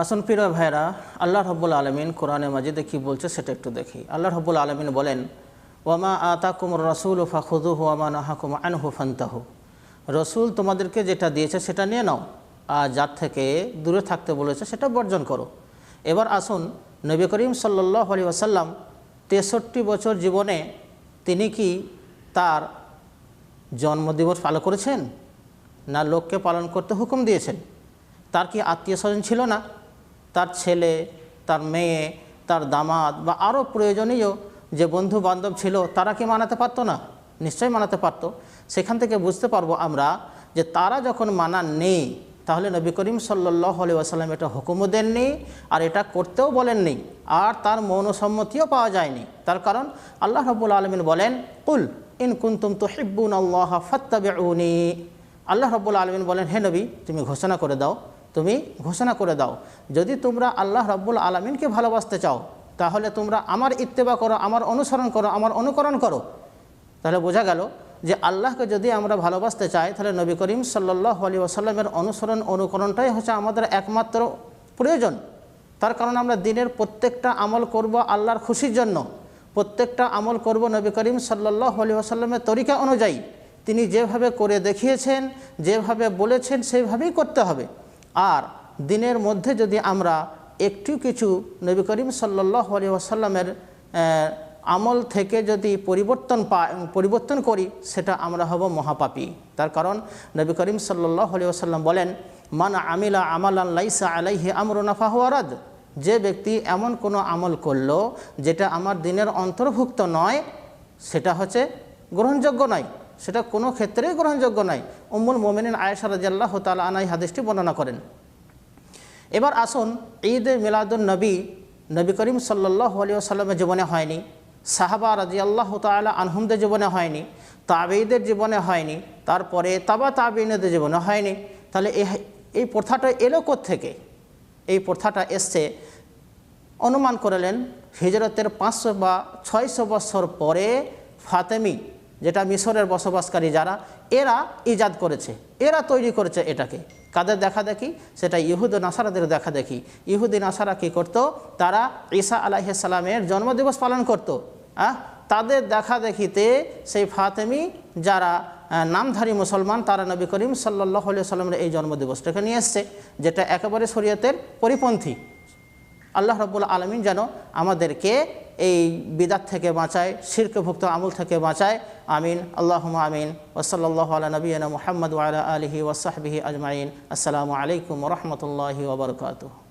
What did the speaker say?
আসন প্রিয় ভাইরা আল্লাহ রব্বুল আলমিন কোরআনে মাজিদে কী বলছে সেটা একটু দেখি। আল্লাহ রব্বুল আলমিন বলেন, ওয়ামা আতা কুমর রসুল ফাখুদু ওয়ামা নাহাকুম আনহু ফান্তাহু। রসুল তোমাদেরকে যেটা দিয়েছে সেটা নিয়ে নাও, আর যার থেকে দূরে থাকতে বলেছে সেটা বর্জন করো। এবার আসুন, নবী করিম সাল্লাহ আলী আসাল্লাম তেষট্টি বছর জীবনে তিনি কি তার জন্মদিবস পালন করেছেন? না লোককে পালন করতে হুকুম দিয়েছেন? তার কি আত্মীয় স্বজন ছিল না? তার ছেলে, তার মেয়ে, তার দামাদ বা আরও প্রয়োজনীয় যে বন্ধু বান্ধব ছিল, তারা কি মানাতে পারতো না? নিশ্চয়ই মানাতে পারতো। সেখান থেকে বুঝতে পারব আমরা যে তারা যখন মানা নেই, তাহলে নবী করিম সাল্লাহ আলি আসাল্লাম এটা হুকুমও দেননি আর এটা করতেও বলেননি। আর তার মৌনসম্মতিও পাওয়া যায়নি। তার কারণ আল্লাহ রব্বুল আলমিন বলেন, কুল ইন কুন্তুম তো হিব্বুন আল্লাহ ফত্তাবেউনি। আল্লাহ রব্বুল আলমিন বলেন, হে নবী, তুমি ঘোষণা করে দাও তুমি ঘোষণা করে দাও। যদি তোমরা আল্লাহ রব্বুল আলমিনকে ভালোবাসতে চাও, তাহলে তোমরা আমার ইত্তেবা করো, আমার অনুসরণ করো, আমার অনুকরণ করো। তাহলে বোঝা গেল যে আল্লাহকে যদি আমরা ভালোবাসতে চাই, তাহলে নবী করিম সাল্লাহ আলী আসাল্লামের অনুসরণ, অনুকরণটাই হচ্ছে আমাদের একমাত্র প্রয়োজন। তার কারণ আমরা দিনের প্রত্যেকটা আমল করব আল্লাহর খুশির জন্য। প্রত্যেকটা আমল করব নবী করিম সাল্লাহ আলী আসাল্লামের তরিকা অনুযায়ী। তিনি যেভাবে করে দেখিয়েছেন, যেভাবে বলেছেন, সেইভাবেই করতে হবে। আর দিনের মধ্যে যদি আমরা একটু কিছু নবী করিম সাল্লাহ আলী আমল থেকে যদি পরিবর্তন পা, পরিবর্তন করি, সেটা আমরা হব মহাপাপী। তার কারণ নবী করিম সাল্লাহ আলী বলেন, মান আমিলা আমালান লাইসা আলাইহি আমরুনা ফাহুয়ারাদ যে ব্যক্তি এমন কোনো আমল করল, যেটা আমার দিনের অন্তর্ভুক্ত নয়, সেটা হচ্ছে গ্রহণযোগ্য নয়। সেটা কোনো ক্ষেত্রেই গ্রহণযোগ্য নয়। উম্মুল মোমিনিন আয়েশা রাজিয়াল্লাহ তালা আনাই হাদিসটি বর্ণনা করেন। এবার আসুন ঈদ মিলাদুল নবী নবী করিম সাল্লাহ আলী আসাল্লামের জীবনে হয়নি, সাহাবা রাজি আল্লাহ তালা আনহুমদের জীবনে হয়নি তাবেইদের জীবনে হয়নি, তারপরে তাবা তাবিনদের জীবনে হয়নি। তাহলে এই প্রথাটা এলো থেকে এই প্রথাটা এসছে অনুমান করলেন হিজরতের পাঁচশো বা ছয়শো বছর পরে ফাতেমি যেটা মিশরের বসবাসকারী যারা, এরা ইজাদ করেছে, এরা তৈরি করেছে এটাকে। কাদের দেখা দেখি? সেটা ইহুদ নাসারাদের দেখা দেখি। ইহুদি নাসারা কী করতো? তারা ঈসা আলাইসাল্লামের জন্মদিবস পালন করত। আহ? তাদের দেখা দেখিতে সেই ফাতেমি যারা নামধারী মুসলমান, তারা নবী করিম সাল্লাহ সাল্লামের এই জন্মদিবসটাকে নিয়ে এসছে, যেটা একেবারে শরীয়তের পরিপন্থী। আল্লাহ রব্বুল আলমিন যেন আমাদেরকে এই বিদাত থেকে বাঁচায় শিরকভুক্ত আমল থেকে বাঁচায়। আমিন। আল্লাহ আমিন। ওসল্লাহ আলা নবীনা মোহাম্মদ ওয়ালা আলহি ওসাহবিহি আজমাইন। আসসালামু আলাইকুম রহমতুল্লাহি ওবরকাতু